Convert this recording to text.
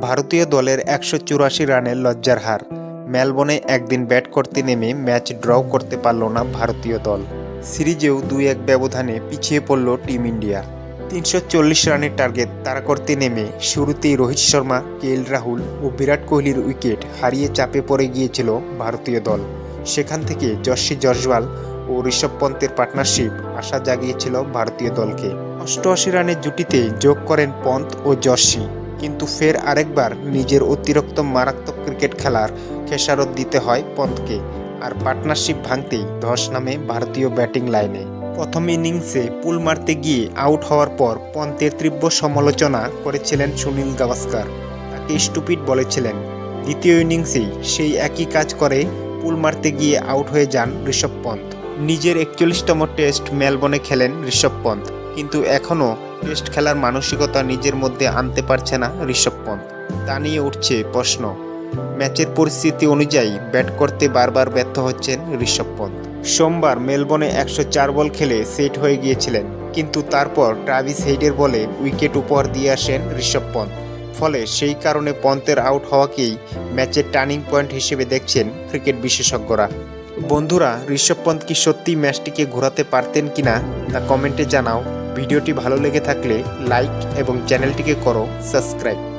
ভারতীয় দলের একশো চুরাশি রানের লজ্জার হার। মেলবোর্নে একদিন ব্যাট করতে নেমে ম্যাচ ড্র করতে পারল না ভারতীয় দল। সিরিজেও দুই এক ব্যবধানে পিছিয়ে পড়ল টিম ইন্ডিয়া। তিনশো চল্লিশ রানের টার্গেট তারা করতে নেমে শুরুতেই রোহিত শর্মা কে রাহুল ও বিরাট কোহলির উইকেট হারিয়ে চাপে পড়ে গিয়েছিল ভারতীয় দল। সেখান থেকে যশী জয়সওয়াল ও ঋষভ পন্তের পার্টনারশিপ আশা জাগিয়েছিল ভারতীয় দলকে। অষ্টআশি রানের জুটিতে যোগ করেন পন্ত ও যশী। কিন্তু ফের আরেকবার নিজের অতিরিক্ত মারাত্মক ক্রিকেট খেলার খেসারত দিতে হয় পন্তকে আর পার্টনারশিপ ভাঙতেই ধস নামে ভারতীয় ব্যাটিং লাইনে। প্রথম ইনিংসে পুল মারতে গিয়ে আউট হওয়ার পর পন্তের তীব্র সমালোচনা করেছিলেন সুনীল গাভাস্কার। তাকে স্টুপিড বলেছিলেন। দ্বিতীয় ইনিংসেই সেই একই কাজ করে পুল মারতে গিয়ে আউট হয়ে যান ঋষভ পন্থ। নিজের একচল্লিশতম টেস্ট মেলবোর্নে খেলেন ঋষভ পন্থ। কিন্তু এখনও টেস্ট খেলার মানসিকতা নিজের মধ্যে আনতে পারছে না ঋষভ পন্ত তা নিয়ে উঠছে প্রশ্ন। ম্যাচের পরিস্থিতি অনুযায়ী ব্যাট করতে বারবার ব্যর্থ হচ্ছেন ঋষভ পন্ত সোমবার মেলবোর্নে একশো চার বল খেলে সেট হয়ে গিয়েছিলেন, কিন্তু তারপর ট্রাভিস হেইডের বলে উইকেট উপহার দিয়ে আসেন ঋষভ পন্ত ফলে সেই কারণে পন্থের আউট হওয়াকেই ম্যাচের টার্নিং পয়েন্ট হিসেবে দেখছেন ক্রিকেট বিশেষজ্ঞরা। বন্ধুরা, ঋষভ পন্ত কি সত্যি ম্যাচটিকে ঘোরাতে পারতেন কিনা তা কমেন্টে জানাও। ভিডিওটি ভালো লেগে থাকলে লাইক এবং চ্যানেলটিকে করো সাবস্ক্রাইব।